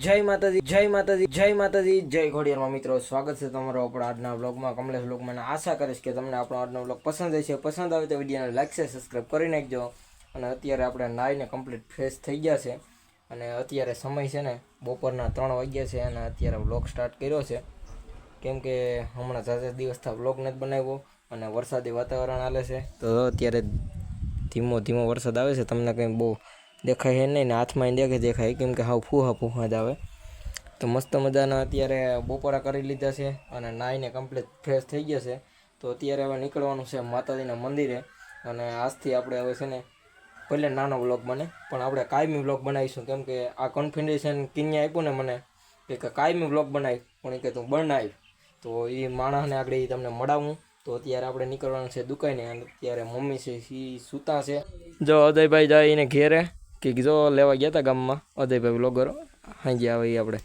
જય માતાજી જય માતાજી જય માતાજી, જય ઘોડિયારમાં મિત્રો. સ્વાગત છે તમારો આપણા આજના બ્લોગમાં કમલેશ બ્લોગમાં આશા કરીશ કે તમને આપણો આજનો બ્લોગ પસંદ હશે. પસંદ આવે તો વિડીયોને લાઈક છે સબસ્ક્રાઈબ કરી નાખજો. અને અત્યારે આપણે નાહીને કમ્પ્લીટ ફ્રેશ થઈ ગયા છે. અને અત્યારે સમય છે ને બપોરના ત્રણ વાગ્યા છે અને અત્યારે બ્લોગ સ્ટાર્ટ કર્યો છે. કેમ કે હમણાં ઝાઝા દિવસથી બ્લોગ નથી બનાવ્યો અને વરસાદી વાતાવરણ હાલે છે. તો અત્યારે ધીમો ધીમો વરસાદ આવે છે. તમને કંઈ બહુ દેખાય નહીં ને હાથમાં દેખે દેખાય કેમ કે હાવ ફૂહા ફૂહા જ આવે. તો મસ્ત મજાના અત્યારે બપોરા કરી લીધા છે અને નાહીને કમ્પ્લીટ ફ્રેશ થઈ ગયા છે. તો અત્યારે હવે નીકળવાનું છે માતાજીના મંદિરે. અને આજથી આપણે હવે છે ને ભલે નાનો બ્લોગ બને, પણ આપણે કાયમી બ્લોગ બનાવીશું. કેમ કે આ કોન્ફિડેશન કિન્યા આપ્યું ને મને, કે કાયમી બ્લોગ બનાવી પણ એ કે તું બનાવી તો એ માણસને આગળ એ તમને મળાવું. તો અત્યારે આપણે નીકળવાનું છે દુકાને, અને અત્યારે મમ્મી છે એ સૂતા છે. જો અજયભાઈ જાય એને ઘેરે. કે જો લેવા ગયા હતા ગામમાં અદયભાઈ બ્લોગર હાંજી આવે એ આપણે.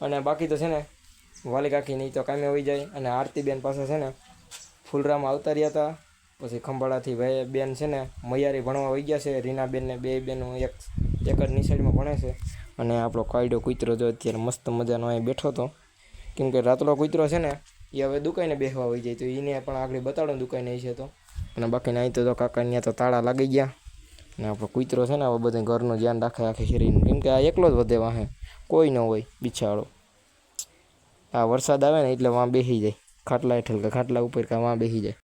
અને બાકી તો છે ને, વાલી કાકી નહીં તો કામે આવી જાય. અને આરતીબેન પાસે છે ને, ફૂલરામાં આવતા રહ્યા હતા પછી ખંભાળાથી ભાઈ બેન છે ને, મૈયારી ભણવા વહી ગયા છે. રીનાબેનને બે બેન એક એક જ નિશાળમાં ભણે છે. અને આપણો કાયડો કૂતરો જો અત્યારે મસ્ત મજાનો અહીં બેઠો હતો. કેમ કે રાતલો કૂતરો છે ને એ હવે દુકાને બેસવા વહી જાય. તો એને પણ આગળ બતાડો દુકાને છે તો. અને બાકીના અહીં તો કાકા ત્યાં તો તાળા લાગી ગયા. અને આપણો કૂતરો છે ને હવે બધું ઘરનું ધ્યાન રાખે આખી શરીરનું. કેમ કે આ એકલો જ વધે વાહે. કોઈ ન હોય, બિછાડો. આ વરસાદ આવે ને એટલે વાં બેસી જાય. ખાટલા હેઠળ કે ખાટલા ઉપર કે વાં બેસી જાય.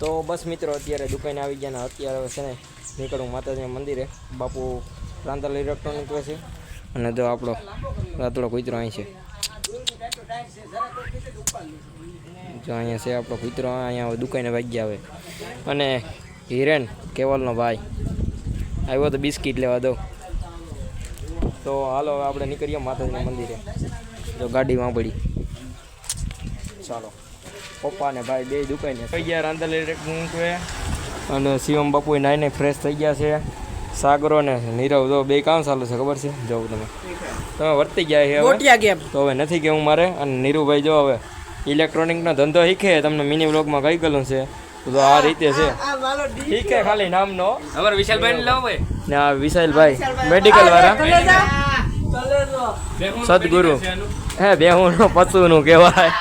તો બસ મિત્રો, અત્યારે દુકાને આવી ગયા ને અત્યારે છે ને નીકળું માતાજીના મંદિરે. બાપુ રાંધલ ઇલેક્ટ્રોનિક છે. અને જો આપણો રાતડો કૂતરો અહીં છે. જો અહીંયા છે આપણો કૂતરો, અહીંયા દુકાને વાગ્યા આવે અને હિરેન કેવલનો ભાઈ? આવ્યો તો બિસ્કિટ લેવા દો તો હાલો હવે આપણે નીકળીએ માતાજીના મંદિરે. જો ગાડીમાં પડી. ચાલો. પપ્પા ને ભાઈ બે દુકાને થઈ ગયા રાંધલ મૂકવે અને શિવમ બાપુ નાઈને ફ્રેશ થઈ ગયા છે. સાગરો ને નીરવ જો બે કામ ચાલુ છે ખબર છે? જો તમે. તમે વર્તી ગયા છે હવે? ગોટિયા ગેમ. તો હવે નથી કેવું મારે. અને નીરુભાઈ જો હવે ઇલેક્ટ્રોનિકનો ધંધો શીખે. તમને મિની બ્લોગમાં કહી ગયેલું છે? તો આ રીતે છે. શીખે ખાલી નામનો. અમાર વિશાલભાઈ લાવો ભાઈ ને વિશાલભાઈ મેડિકલ વાળા. સદગુરુ. હે બેહુનો પશુનું કહેવાય.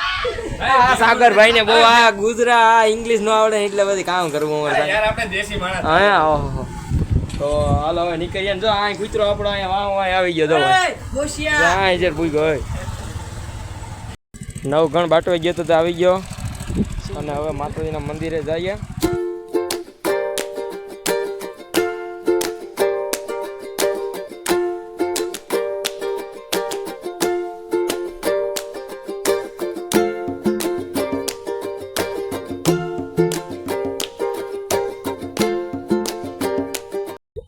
આ સાગરભાઈ ને બહુ આ ગુજરા ઇંગ્લિશ નો આવડે એટલે બધી કામ કરવું અમારે યાર આપણે દેશી માણસ. હા ઓહો. તો હાલો હવે નીકળીએ ને જો આ કૂતરો આપણો અહીંયા વાહ વાહ આવી ગયો તો હોશિયાર. હા જર ભૂઈ ગયો નવ ગણ બાટવા ગયો તો તે આવી ગયો. અને હવે માતાજીના મંદિરે જઈએ.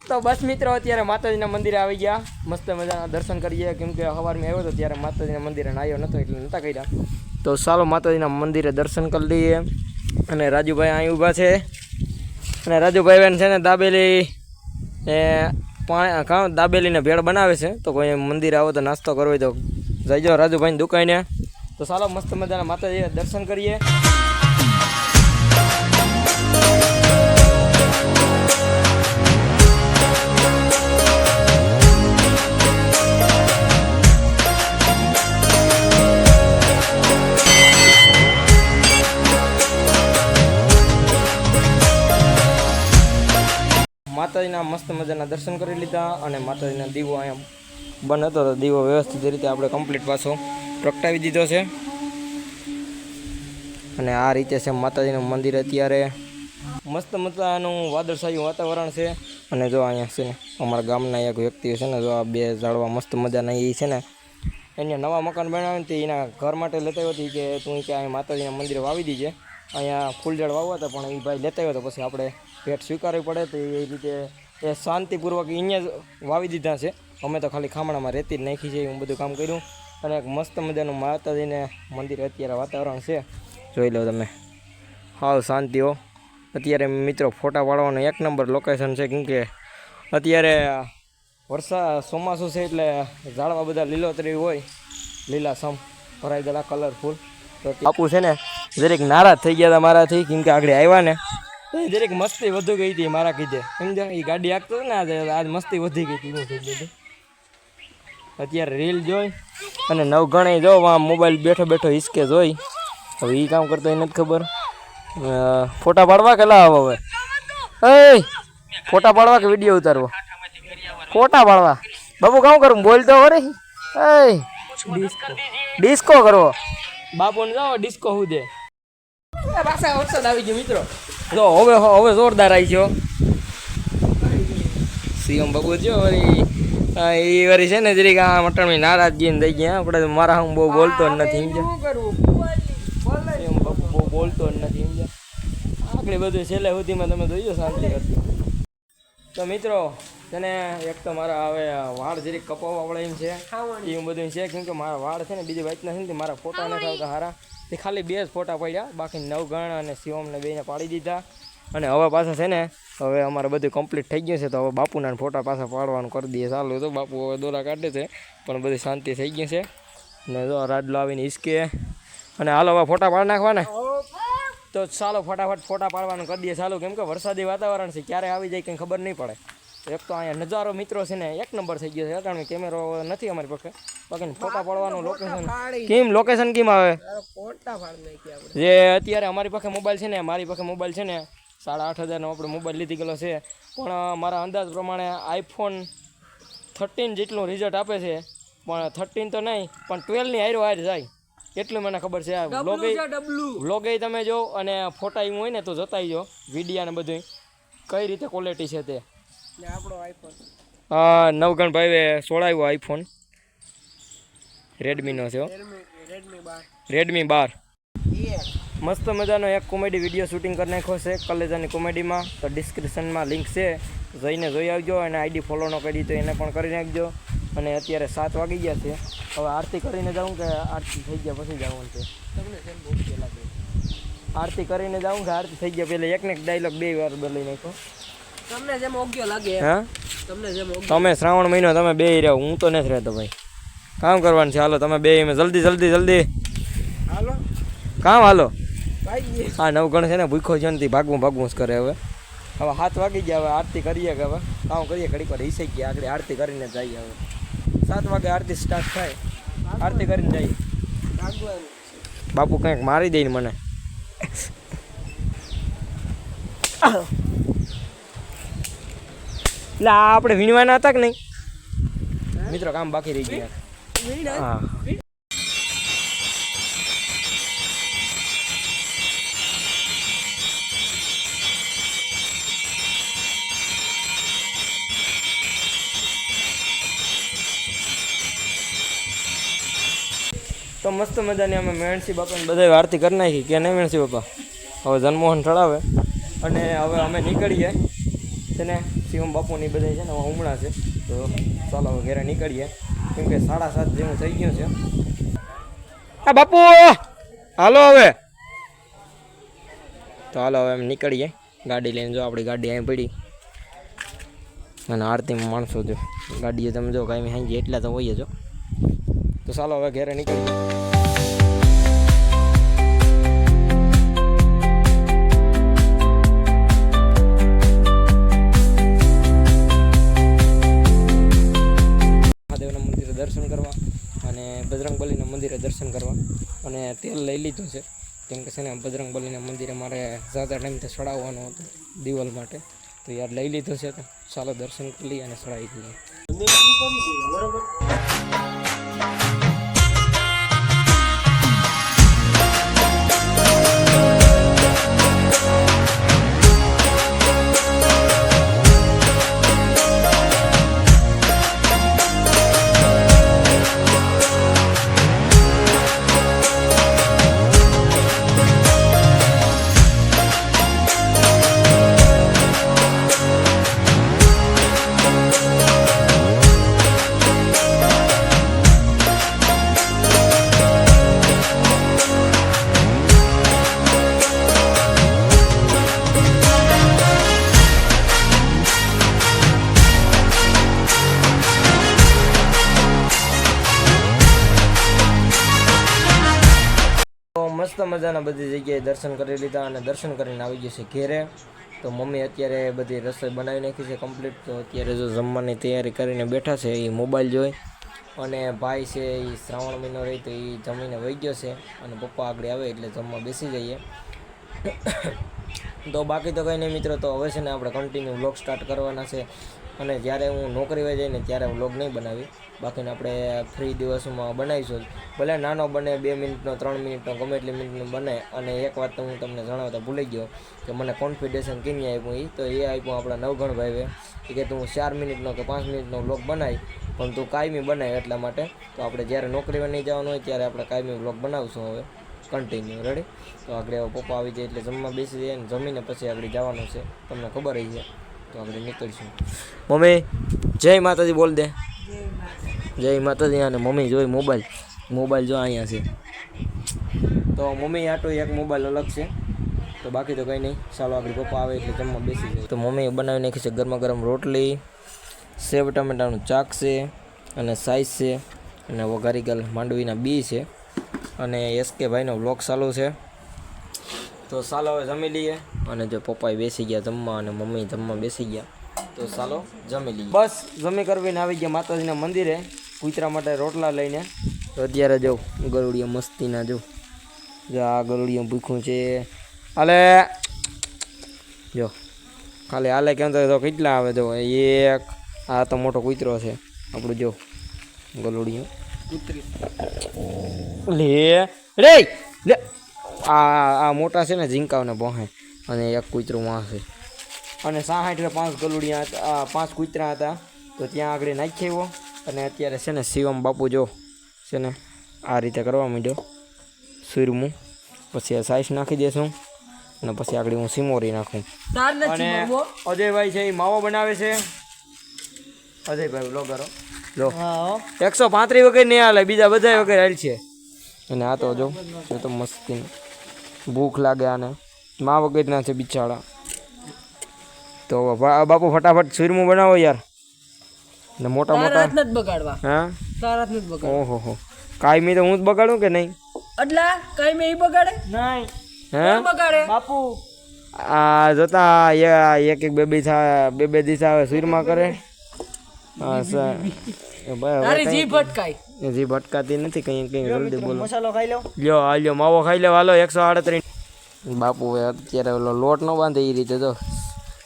તો બસ મિત્રો, અત્યારે માતાજીના મંદિરે આવી ગયા. મસ્ત મજાના દર્શન કરીએ. કેમ કે સવારમાં આવ્યો હતો ત્યારે માતાજીના મંદિરે નાયો નહોતો એટલે નહોતા કર્યા. તો ચાલો માતાજીના મંદિરે દર્શન કરી લઈએ. અને રાજુભાઈ અહીં ઊભા છે. અને રાજુભાઈ બેન છે ને દાબેલી, એ પાણી કાં દાબેલીને ભેળ બનાવે છે. તો કોઈ મંદિરે આવો તો નાસ્તો કરવો હોય તો જઈજો રાજુભાઈની દુકાને. તો ચાલો મસ્ત મજાના માતાજી દર્શન કરીએ. માતાજીના મસ્ત મજાના દર્શન કરી લીધા અને માતાજીના દીવો અહીંયા બંધ હતો તો દીવો વ્યવસ્થિત રીતે આપણે કમ્પ્લીટ પાછો પ્રગટાવી દીધો છે. અને આ રીતે છે માતાજીનું મંદિર અત્યારે. મસ્ત મજાનું વાદળછાયું વાતાવરણ છે. અને જો અહીંયા છે ને અમારા ગામના એક વ્યક્તિ છે ને જો આ બે ઝાડવા મસ્ત મજાના એ છે ને એને નવા મકાન બનાવીને તે એના ઘર માટે લેતા હતી કે તું કે અહીં માતાજીના મંદિરે વાવી દીજે. અહીંયા ફૂલઝાડ વાવવા હતા, પણ એ ભાઈ લેતા આવ્યો તો પછી આપણે ભેટ સ્વીકારવી પડે તો એ રીતે એ શાંતિપૂર્વક અહીંયા જ વાવી દીધા છે. અમે તો ખાલી ખામણામાં રેતી જ નાખી છે, એવું બધું કામ કર્યું. અને એક મસ્ત મજાનું માતાજીને મંદિર અત્યારે વાતાવરણ છે. જોઈ લો તમે. હાવ શાંતિઓ અત્યારે મિત્રો ફોટા પાડવાનું એક નંબર લોકેશન છે, કેમ કે અત્યારે વરસાદ ચોમાસું છે એટલે ઝાડવા બધા લીલોતરી હોય. લીલા સમ ભરાઈ ગયેલા કલરફુલ તો બાપુ છે ને જરીક નારાજ થઈ ગયા હતા મારાથી, કેમ કે આગળ આવ્યા ને. દરેક મસ્તી વધુ ગઈ હતી મારા કીધે. સમજ્યા એ ગાડી આગતો ને આજે આજ મસ્તી વધી ગઈ હતી થઈ ગયું અત્યારે રીલ જોઈ અને નવગણે જો, આમ મોબાઈલ બેઠો બેઠો હિસકે જોઈ. હવે એ કામ કરતો એ નથી ખબર. ફોટા પાડવા કે લાવ હવે? એ ફોટા પાડવા કે વીડિયો ઉતારવો? ફોટા પાડવા. બાપુ કામ કરું? બોલતો ખરી એ ડિસ્કો. કરવો. બાપુને જાઓ ડિસ્કો હું દે. પાછા વરસાદ આવી ગયો મિત્રો. જો હવે હવે જોરદાર આવી ગયો. સીએમ બાબુ જો વળી એ વળી છે ને જરીક આ મટણમાં નારાજગી થઈ ગયા. આપણે મારા હું બહુ બોલતો જ નથી સીએમ બહુ બોલતો જ નથી સમજ્યા? આગળ બધું છેલ્લે સુધીમાં તમે જોઈજો શાંતિ કરશો. તો મિત્રો તને એક તો મારા હવે વાળ જરીક કપાવવા વળે એમ છે. એવું બધું છે કેમ કે મારા વાળ છે ને બીજી વાતના છે ને મારા ફોટા નથી આવતા હારા. તે ખાલી બે જ ફોટા પડ્યા. બાકી નવગણ અને શિવમને બેને પાડી દીધા. અને હવે પાછા છે ને, હવે અમારે બધું કમ્પ્લીટ થઈ ગયું છે, તો હવે બાપુના ફોટા પાછા પાડવાનું કરી દઈએ. ચાલુ તો બાપુ હવે દોરા કાઢે છે, પણ બધી શાંતિ થઈ ગઈ છે. ને જો રાડલો આવીને હિસકે. અને હાલો હવે ફોટા પાડી નાખવા ને તો ચાલો ફટાફટ ફોટા પાડવાનું કરી દઈએ. ચાલુ, કેમ કે વરસાદી વાતાવરણ છે, ક્યારે આવી જાય કંઈ ખબર નહીં પડે. એક તો અહીંયા નજારો મિત્રો છે ને એક નંબર થઈ ગયો છે કારણ કે કેમેરો નથી અમારી પાસે. બાકી ફોટા પાડવાનું લોકેશન કેમ લોકેશન કેમ આવે? જે અત્યારે અમારી પાસે મોબાઈલ છે ને મારી પાસે મોબાઈલ છે ને સાડા આઠ હજારનો આપણે મોબાઈલ લીધી ગયેલો છે. પણ મારા અંદાજ પ્રમાણે આઈફોન થર્ટીન જેટલું રિઝલ્ટ આપે છે પણ થર્ટીન તો નહીં પણ ટ્વેલ્વની આયરો આયર જાય. એટલું મને ખબર છે વ્લોગ વ્લોગ તમે જો અને ફોટા એવું હોય ને તો જતાઈ વિડીયા ને બધું કઈ રીતે ક્વોલિટી છે તે? હા નવગણ ભાઈએ સોળાવ્યો આઈફોન રેડમીનો છે રેડમી બાર. મસ્ત મજાનો એક કોમેડી વીડિયો શૂટિંગ કરી નાખ્યો છે કલેજાની કોમેડીમાં તો ડિસ્ક્રિપ્શનમાં લિંક છે. જઈને જોઈ આવજો અને આઈડી ફોલો ન કરી તો એને પણ કરી નાખજો. અને અત્યારે સાત વાગી ગયા છે. હવે આરતી કરીને જાઉં કે આરતી થઈ ગયા પછી જવાનું છે? આરતી કરીને જાઉં કે આરતી થઈ ગયા? પહેલાં એકને એક ડાયલોગ બે વાર બોલી નાખ્યો. તમને જેમ ઓગ્યો લાગે હા? તમને જેમ તમે શ્રાવણ મહિનો તમે બે રહ્યો હું તો નથી રહેતો ભાઈ. કામ કરવાનું છે હાલો તમે બે જલ્દી જલ્દી જલ્દી. હાલો. કામ હાલો. ભાઈ હા નવગણ છે ને ભૂખો ને ભાગવું ભાગવું જ કરે હવે. હવે હાથ વાગી ગયા હવે આરતી કરીએ કે હવે? કામ કરીએ ઘડીક વાર હિસાઈ ગયા આગળ આરતી કરીને જઈએ હવે. સાત વાગે આરતી સ્ટાર્ટ થાય. આરતી કરીને જઈએ. બાપુ કંઈક મારી દઈને મને. એટલે આ આપણે વીણવાના હતા કે નહીં? મિત્રો, કામ બાકી રહી ગયા. હા. તો મસ્ત મજાની અમે મેણસી બાપાને બધા આરતી કરી નાખી. કે નહીં મેણસી બાપા? હવે જન્મોહન ચડાવે અને હવે અમે નીકળીએ. છે ને શિવમ બાપુની બધા છે ને હમણાં છે. તો ચાલો હવે ઘરે નીકળીએ. કેમ કે સાડા સાત જેવું થઈ ગયું છે. આ બાપુ! હાલો હવે. તો હાલો હવે એમ નીકળીએ. ગાડી લઈને જો આપણી ગાડી અહીં પડી. અને આરતીમાં માણસો જો ગાડીએ તમે જો કાંઈ હાંજી એટલા તો હોઈએ જો. તો ચાલો હવે ઘરે નીકળીએ. લઈ લીધું છે. કેમ કે છે ને બજરંગબલીના મંદિરે મારે ઝાઝા ટાઈમથી ચડાવવાનું હતું, દિવાલ માટે. તો યાર લઈ લીધું છે તો ચાલો દર્શન કરી લઈએ અને ચડાવી દઈએ. મજાના બધી જગ્યાએ દર્શન કરી લીધા અને દર્શન કરીને આવી ગયું છે ઘેરે. તો મમ્મી અત્યારે બધી રસોઈ બનાવી નાખી છે કમ્પ્લીટ તો અત્યારે જો જમવાની તૈયારી કરીને બેઠા છે એ મોબાઈલ જોઈ. અને ભાઈ છે એ શ્રાવણ મહિનો રહી તો એ જમીને વહી ગયો છે અને પપ્પા આગળ આવે એટલે જમવા બેસી જઈએ. તો બાકી તો કંઈ નહીં મિત્રો, તો હવે છે ને આપણે કન્ટિન્યુ બ્લોગ સ્ટાર્ટ કરવાના છે. અને જ્યારે હું નોકરી જઈને ત્યારે વ્લોગ નહીં બનાવી. બાકીને આપણે ફ્રી દિવસોમાં બનાવીશું. ભલે નાનો બને, બે મિનિટનો, ત્રણ મિનિટનો, ગમે એટલી મિનિટનો બને. અને એક વાત તો હું તમને જણાવતા ભૂલી ગયો કે મને કોન્ફિડેશન કેમ આપ્યું એ તો એ આપ્યું આપણા નવગણ ભાઈએ એ કે તું ચાર મિનિટનો કે પાંચ મિનિટનો વ્લોગ બનાવી પણ તું કાયમી બનાવી એટલા માટે. તો આપણે જ્યારે નોકરીમાં નહીં જવાનું હોય ત્યારે આપણે કાયમી વ્લોગ બનાવશું હવે. કન્ટિન્યુ રેડી તો આગળ પપ્પા આવી જાય એટલે જમવા બેસી જાય ને જમીને પછી આગળ જવાનું છે. તમને ખબર જ છે. તો આપણે નીકળીશું. મમ્મી, જય માતાજી બોલ દે. જય માતાજી અને મમ્મી જોઈ મોબાઈલ. મોબાઈલ જો અહીંયા છે. તો મમ્મી આટો એક મોબાઈલ અલગ છે. તો બાકી તો કંઈ નહીં. ચાલો આગળ પપ્પા આવે એટલે જમવા બેસી જાય. તો મમ્મીએ બનાવી નાખી છે ગરમા ગરમ રોટલી સેવ ટમેટાનું ચાક છે અને સાઈઝ છે અને વઘારી ગયેલ માંડવીના બી છે. અને એસકે ભાઈનો વ્લોગ ચાલુ છે. તો ચાલો હવે જમી લઈએ. અને જો પપ્પાએ બેસી ગયા જમવા અને મમ્મી જમવા બેસી ગયા. તો ચાલો જમી લઈએ. બસ જમી કરવીને આવી ગયા માતાજીના મંદિરે. કૂતરા માટે રોટલા લઈને. તો અત્યારે જો ગરુડિયા મસ્તીના જો. જો આ ગરુડિયા ભૂખું છે. હાલે. જો ખાલી હાલે કેમ તો કેટલા આવે જો? એક આ તો મોટો કૂતરો છે. આપણું જો ગલુડિયું લે રે લે. આ આ મોટા છે ને ઝીંકાવને બોહે અને એક કૂતરું માં છે. અને એટલે પાંચ ગલુડિયા પાંચ કૂતરા હતા. તો ત્યાં આગળ નાખી આવ્યો. અને અત્યારે છે ને શિવમ બાપુ જો છે ને આ રીતે કરવા માંડ્યો. સુરમું પછી આ સાઈસ નાખી દેશું. અને પછી આગળ હું સિમોરી નાખું. અને. અજયભાઈ છે એ માવો બનાવે છે. અજયભાઈ લો કરો. લો. એકસો પાંત્રીસ વગર નહીં હાલે બીજા બધા વગર હાલ છે. અને આ તો જો તો મસ્તી ભૂખ લાગે આને મા વગર ના છે બિચારા તો બાપુ ફટાફટ સુરમું બનાવો યાર ને મોટા મોટા હાથ નથી બગાડવા હા તાર હાથ નથી બગાડવા ઓહો હો કાયમી તો હું જ બગાડું કે નહીં અટલા કઈ મેં બગાડે નહીં હે બગાડે બાપુ આ જોતા એક એક બે બે બે બે દિવસ આવે સુરમાં કરે હા સર તારી જી અટકાય હજી ભટકાતી નથી કઈ કઈ જલ્દી બોલો. મસાલો ખાઈ લો લ્યો આ લ્યો માવો ખાઈ લેવા હાલો એકસો આડત્રીસ. બાપુ અત્યારે ઓલો લોટ ન બાંધે એ રીતે તો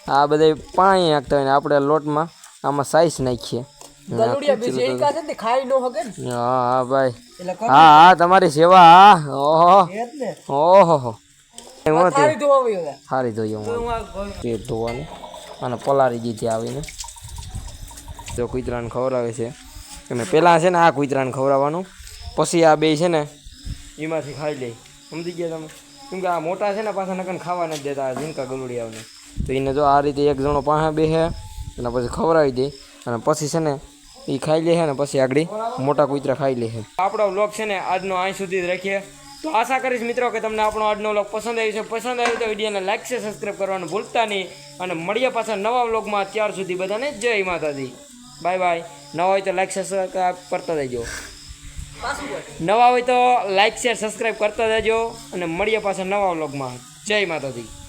આ બધા પાણી નાખતા હોય ને આપણે લોટમાં આમાં સાઈઝ નાખીએ. હા હા ભાઈ. હા હા તમારી સેવા હા. ઓહો. જ ઓહો. સારી જોઈએ હું તે ધોવાનું. અને પલાળી દીધી આવીને. જો કૂતરાને ખવડાવે છે. અને પહેલાં છે ને આ કૂતરાને ખવડાવવાનું. પછી આ બે છે ને એમાંથી ખાઈ લે. સમજી ગયા તમે? કેમ કે આ મોટા છે ને પાછા નકન ખાવા નથી દેતા ઝીંકા ગલુડિયાઓને. તો એને જો આ રીતે એક જણો પાસે બેસે અને પછી ખવડાવી દે. અને પછી છે ને એ ખાઈ લે છે ને પછી આગળ મોટા કૂતરા ખાઈ લે છે આપણો વ્લોગ છે ને આજનો અહીં સુધી જ રાખીએ. તો આશા કરીશ મિત્રો કે તમને આપણો આજનો વ્લોગ પસંદ આવ્યો છે. પસંદ આવ્યો તો વિડીયોને લાઈક છે, સબસ્ક્રાઈબ કરવાનું ભૂલતા નહીં. અને મળીએ પાછા નવા વ્લોગમાં ત્યાર સુધી બધાને જય માતાજી. બાય બાય નવા હોય તો લાઈક સબસ્ક્રાઈબ કરતા પાછું નવા હોય તો લાઈક શેર સબસ્ક્રાઈબ કરતા જજો અને મળીએ પાછા નવા વ્લોગમાં જય માતાજી.